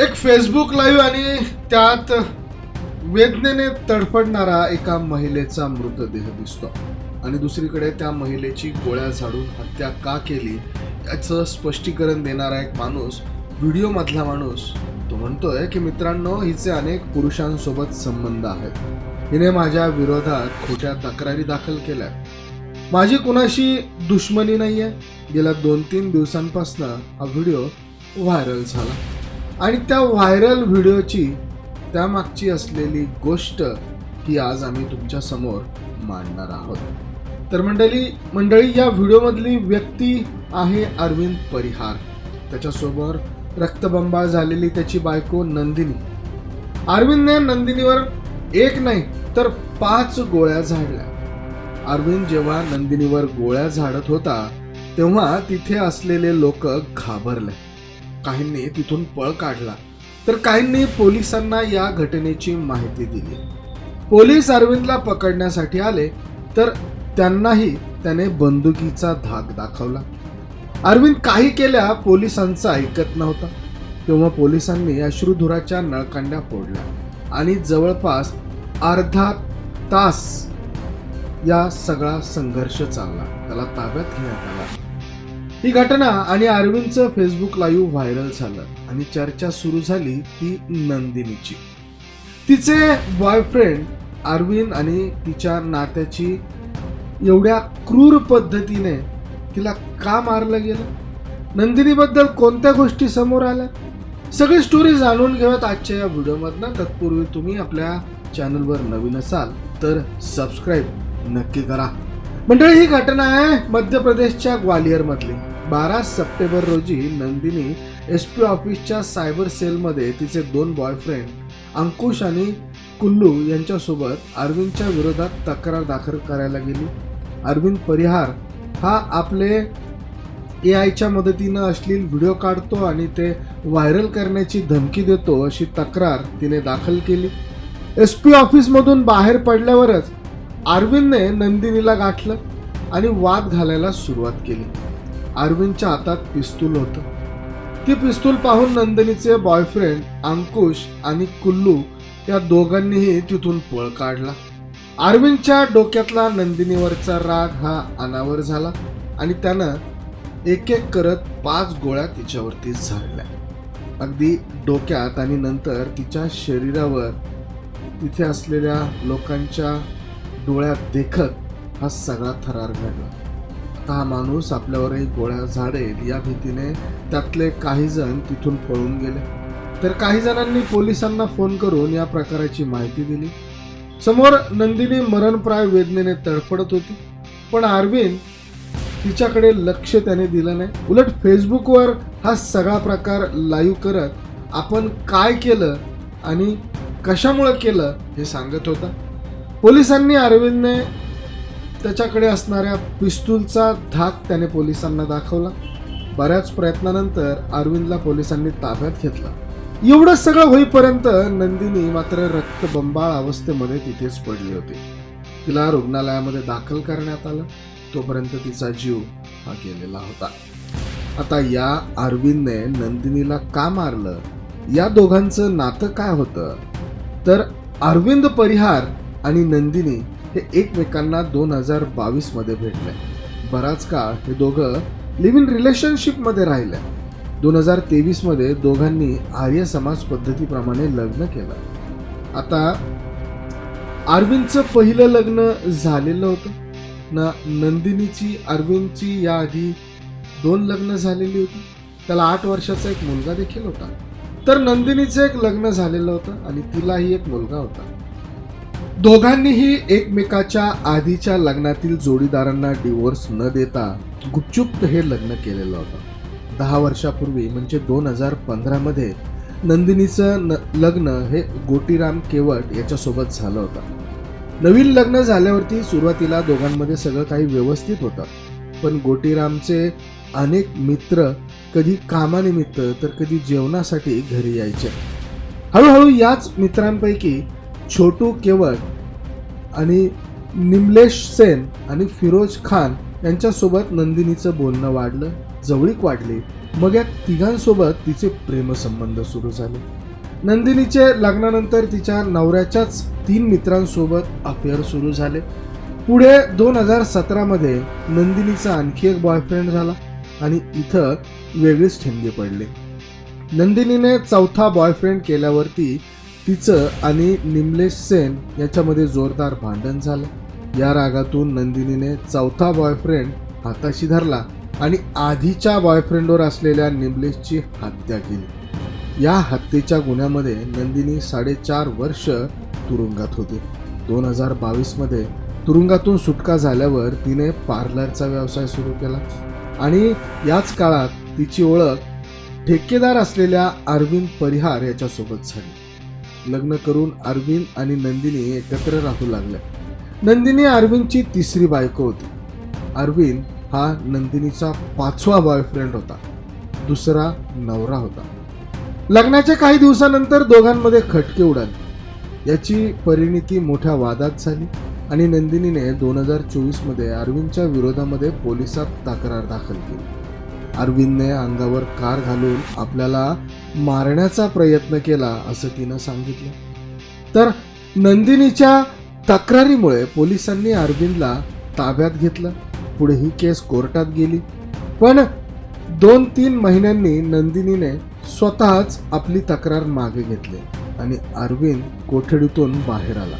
एक Facebook live आणि त्यात वेदनेने तडफडणारा एका महिलेचा मृतदेह दिसतो. आणि दुसरीकडे त्या महिलेची गोळ्या झाडून हत्या का केली याचं स्पष्टीकरण देणारा एक माणूस व्हिडिओ मधला माणूस तो म्हणतोय की मित्रांनो हिचे अनेक पुरुषांसोबत संबंध आहेत. हिने माझ्या विरोधात खोट्या तक्रारी दाखल केल्या. माझी कुणाशी दुश्मनी नाहीये. गेल्या दोन तीन दिवसांपासून हा व्हिडिओ व्हायरल झाला. आणि त्या व्हायरल व्हिडिओची त्यामागची असलेली गोष्ट ही आज आम्ही तुमच्यासमोर मांडणार आहोत. तर मंडळी मंडळी या व्हिडिओमधली व्यक्ती आहे अरविंद परिहार. त्याच्यासोबत रक्तबंबाळ झालेली त्याची बायको नंदिनी. अरविंदने नंदिनीवर एक नाही तर पाच गोळ्या झाडल्या. अरविंद जेव्हा नंदिनीवर गोळ्या झाडत होता तेव्हा तिथे असलेले लोक घाबरले. काहींनी तिथून पळ काढला. तर काहींनी पोलिसांना या घटनेची माहिती दिली. पोलीस अरविंदला पकडण्यासाठी आले तर त्यांनाही त्याने बंदुकीचा धाक दाखवला. अरविंद काही केल्या पोलिसांचा ऐकत नव्हता. तेव्हा पोलिसांनी अश्रुधुराच्या नळकांड्या फोडल्या आणि जवळपास अर्धा तास या सगळा संघर्ष चालला. त्याला ताब्यात घेण्यात आला. ही घटना आणि अरविंदचं फेसबुक लाईव्ह व्हायरल झालं आणि चर्चा सुरू झाली ती नंदिनीची. तिचे बॉयफ्रेंड अरविंद आणि तिच्या नात्याची एवढ्या क्रूर पद्धतीने तिला का मारलं गेलं? नंदिनीबद्दल कोणत्या गोष्टी समोर आल्या? सगळी स्टोरी जाणून घेऊयात आजच्या या व्हिडिओमधनं. तत्पूर्वी तुम्ही आपल्या चॅनलवर नवीन असाल तर सबस्क्राईब नक्की करा. मंडळी ही घटना आहे मध्य प्रदेशच्या ग्वालियरमधली. बारा सप्टेंबर रोजी नंदिनी एस पी ऑफिसच्या सायबर सेलमध्ये तिचे दोन बॉयफ्रेंड अंकुश आणि कुल्लू यांच्यासोबत अरविंदच्या विरोधात तक्रार दाखल करायला गेली. अरविंद परिहार हा आपले ए आयच्या मदतीनं अश्लील व्हिडिओ काढतो आणि ते व्हायरल करण्याची धमकी देतो अशी तक्रार तिने दाखल केली. एस पी ऑफिसमधून बाहेर पडल्यावरच अरविंदने नंदिनीला गाठलं आणि वाद घालायला सुरुवात केली. अरविंदच्या हातात पिस्तूल होतं. ती पिस्तूल पाहून नंदिनीचे बॉयफ्रेंड अंकुश आणि कुल्लू या दोघांनीही तिथून पळ काढला. अरविंदच्या डोक्यातला नंदिनीवरचा राग हा अनावर झाला आणि त्यानं एक एक करत पाच गोळ्या तिच्यावरती झाडल्या. अगदी डोक्यात आणि नंतर तिच्या शरीरावर तिथे असलेल्या लोकांच्या डोळ्यात देखत हा सगळा थरार घडला. आता हा माणूस आपल्यावरही गोळ्या झाडेल या भीतीने त्यातले काही जण तिथून पळून गेले. तर काही जणांनी पोलिसांना फोन करून या प्रकाराची माहिती दिली. समोर नंदिनी मरणप्राय वेदनेने तडफडत होती. पण अरविंद तिच्याकडे लक्ष त्याने दिलं नाही. उलट फेसबुकवर हा सगळा प्रकार लाईव्ह करत आपण काय केलं आणि कशामुळं केलं हे सांगत होता. पोलिसांनी अरविंदने त्याच्याकडे असणाऱ्या पिस्तूलचा धाक त्याने पोलिसांना दाखवला. बऱ्याच प्रयत्नानंतर अरविंदला पोलिसांनी ताब्यात घेतला. एवढं सगळं होईपर्यंत नंदिनी मात्र रक्तबंबाळ अवस्थेमध्ये तिथेच पडली होती. तिला रुग्णालयामध्ये दाखल करण्यात आलं. तोपर्यंत तिचा जीव हा गेलेला होता. आता या अरविंदने नंदिनीला का मारलं? या दोघांचं नातं काय होतं? तर अरविंद परिहार आणि नंदिनी हे एकमेकांना दोन हजार बावीसमध्ये भेटले. बराच काळ हे दोघं लिव्ह इन रिलेशनशिपमध्ये राहिले. दोन हजार तेवीसमध्ये दोघांनी आर्य समाज पद्धतीप्रमाणे लग्न केलं. आता अरविंदचं पहिलं लग्न झालेलं होतं. ना नंदिनीची अरविंदची याआधी दोन लग्न झालेली होती. त्याला आठ वर्षाचा एक मुलगा देखील होता. तर नंदिनीचं एक लग्न झालेलं होतं आणि तिलाही एक मुलगा होता. दोघांनीही एकमेकाच्या आधीच्या लग्नातील जोडीदारांना डिवोर्स न देता गुपचुप हे लग्न केलेलं होतं. दहा वर्षापूर्वी म्हणजे दोन हजार पंधरामध्ये नंदिनीचं न लग्न हे गोटीराम केवट याच्यासोबत झालं होतं. नवीन लग्न झाल्यावरती सुरुवातीला दोघांमध्ये सगळं काही व्यवस्थित होतं. पण गोटीरामचे अनेक मित्र कधी कामानिमित्त तर कधी जेवणासाठी घरी यायचे. हळूहळू याच मित्रांपैकी छोटू केवट आणि निमलेश सेन आणि फिरोज खान यांच्यासोबत नंदिनीचं बोलणं वाढलं जवळीक वाढली. मग या तिघांसोबत तिचे प्रेमसंबंध सुरू झाले. नंदिनीचे लग्नानंतर तिच्या नवऱ्याच्याच तीन मित्रांसोबत अफेअर सुरू झाले. पुढे दोन हजार सतरामध्ये नंदिनीचा आणखी एक बॉयफ्रेंड झाला आणि इथं वेगळीच ठिणगी पडली. नंदिनीने चौथा बॉयफ्रेंड केल्यावरती तिचं आणि निमलेश सेन याच्यामध्ये जोरदार भांडण झालं. या रागातून नंदिनीने चौथा बॉयफ्रेंड हाताशी धरला आणि आधीच्या बॉयफ्रेंडवर असलेल्या निमलेशची हत्या केली. या हत्येच्या गुन्ह्यामध्ये नंदिनी साडेचार वर्ष तुरुंगात होती. दोन हजार बावीसमध्ये तुरुंगातून सुटका झाल्यावर तिने पार्लरचा व्यवसाय सुरू केला आणि याच काळात तिची ओळख ठेकेदार असलेल्या अरविंद परिहार याच्यासोबत झाली. लग्न करून अरविंद आणि नंदिनी एकत्र राहू लागल्या नंदिनी अरविंदची तिसरी बायको होती. अरविंद हा नंदिनीचा पाचवा बॉयफ्रेंड होता. दुसरा नवरा होता. लग्नाच्या काही दिवसानंतर दोघांमध्ये खटके उडाले. याची परिणिती मोठ्या वादात झाली आणि नंदिनीने दोन हजार चोवीसमध्ये अरविंदच्या विरोधामध्ये पोलिसात तक्रार दाखल केली. अरविंदने अंगावर कार घालून आपल्याला मारण्याचा प्रयत्न केला असं तिनं सांगितलं. तर नंदिनीच्या तक्रारीमुळे पोलिसांनी अरविंदला ताब्यात घेतलं. पुढे ही केस कोर्टात गेली. पण दोन तीन महिन्यांनी नंदिनीने स्वतःच आपली तक्रार मागे घेतली आणि अरविंद कोठडीतून बाहेर आला.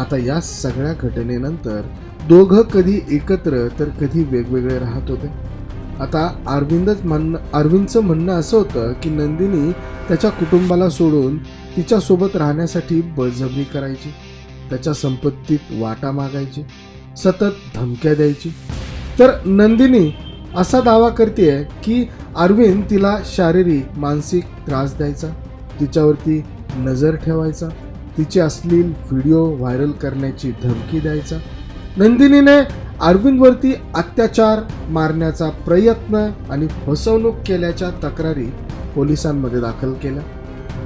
आता या सगळ्या घटनेनंतर दोघं कधी एकत्र तर कधी वेगवेगळे राहत होते. आता अरविंदच म्हणणं अरविंदचं म्हणणं असं होतं की नंदिनी त्याच्या कुटुंबाला सोडून तिच्यासोबत राहण्यासाठी बळजबरी करायची त्याच्या संपत्तीत वाटा मागायची सतत धमक्या द्यायची. तर नंदिनी असा दावा करते की अरविंद तिला शारीरिक मानसिक त्रास द्यायचा तिच्यावरती नजर ठेवायचा तिचे अश्लील व्हिडिओ व्हायरल करण्याची धमकी द्यायचा. नंदिनीने अरविंदवरती अत्याचार मारण्याचा प्रयत्न आणि फसवणूक केल्याच्या तक्रारी पोलिसांमध्ये दाखल केल्या.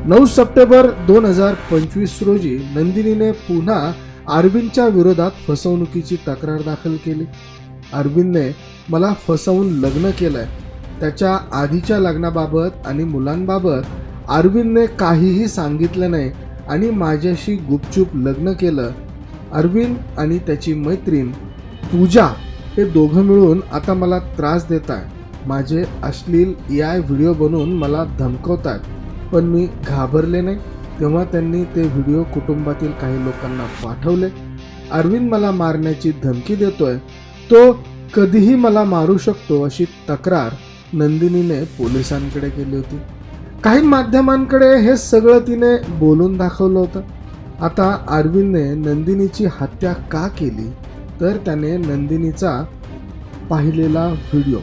नऊ सप्टेंबर दोन हजार पंचवीस रोजी नंदिनीने पुन्हा अरविंदच्या विरोधात फसवणुकीची तक्रार दाखल केली. अरविंदने मला फसवून लग्न केलंय. त्याच्या आधीच्या लग्नाबाबत आणि मुलांबाबत अरविंदने काहीही सांगितलं नाही आणि माझ्याशी गुपचूप लग्न केलं. अरविंद आणि त्याची मैत्रीण पूजा हे दोघं मिळून आता मला त्रास देत आहे माझे अश्लील याय व्हिडिओ बनवून मला धमकवतात पण मी घाबरले नाही. तेव्हा त्यांनी ते व्हिडिओ कुटुंबातील काही लोकांना पाठवले. अरविंद मला मारण्याची धमकी देतोय. तो कधीही मला मारू शकतो अशी तक्रार नंदिनीने पोलिसांकडे केली होती. काही माध्यमांकडे हे सगळं तिने बोलून दाखवलं होतं. आता अरविंदने नंदिनीची हत्या का केली? तर त्याने नंदिनीचा पाहिलेला व्हिडिओ.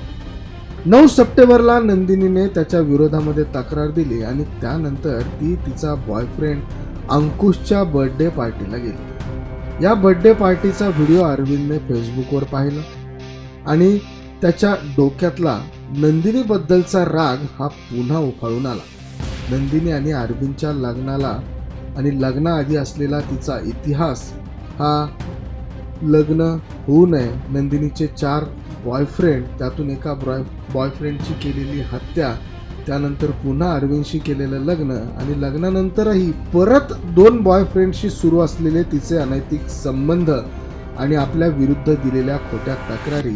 नऊ सप्टेंबरला नंदिनीने त्याच्या विरोधामध्ये तक्रार दिली आणि त्यानंतर ती तिचा बॉयफ्रेंड अंकुशच्या बर्थडे पार्टीला गेली. या बर्थडे पार्टीचा व्हिडिओ अरविंदने फेसबुकवर पाहिला आणि त्याच्या डोक्यातला नंदिनीबद्दलचा राग हा पुन्हा उफाळून आला. नंदिनी आणि अरविंदच्या लग्नाला आणि लग्नाआधी असलेला तिचा इतिहास हा लग्न होऊ नये. नंदिनीचे चार बॉयफ्रेंड त्यातून एका बॉय बॉयफ्रेंडची केलेली हत्या त्यानंतर पुन्हा अरविंदशी केलेलं लग्न आणि लग्नानंतरही परत दोन बॉयफ्रेंडशी सुरू असलेले तिचे अनैतिक संबंध आणि आपल्या विरुद्ध दिलेल्या खोट्या तक्रारी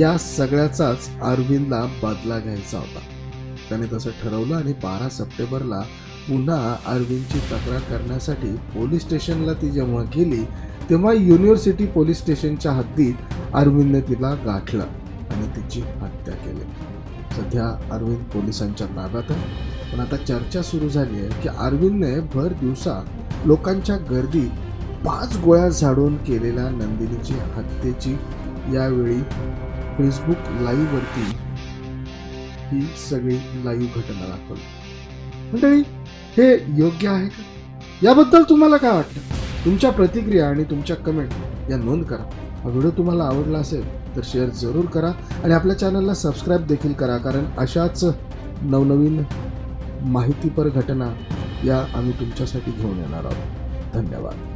या सगळ्याचाच अरविंदला बदला घ्यायचा होता. त्याने तसं ठरवलं आणि बारा सप्टेंबरला पुन्हा अरविंदची तक्रार करण्यासाठी पोलीस स्टेशनला ती जेव्हा गेली तेव्हा युनिव्हर्सिटी पोलीस स्टेशनच्या हद्दीत अरविंदने तिला गाठलं आणि तिची हत्या केली. सध्या अरविंद पोलिसांच्या ताब्यात आहे. पण आता चर्चा सुरू झाली आहे की अरविंदने भर दिवसा लोकांच्या गर्दीत पाच गोळ्या झाडून केलेल्या नंदिनीची हत्येची यावेळी फेसबुक लाईव्हवरती ही सगळी लाईव्ह घटना दाखवली. मंडळी हे योग्य आहे का? याबद्दल तुम्हाला काय वाटतं? तुमच्या प्रतिक्रिया आणि तुमच्या कमेंट या नोंद करा. हा व्हिडिओ तुम्हाला आवडला असेल तर शेअर जरूर करा आणि आपल्या चॅनलला सबस्क्राईब देखील करा कारण अशाच नवनवीन माहितीपर घटना या आम्ही तुमच्यासाठी घेऊन येणार आहोत. धन्यवाद.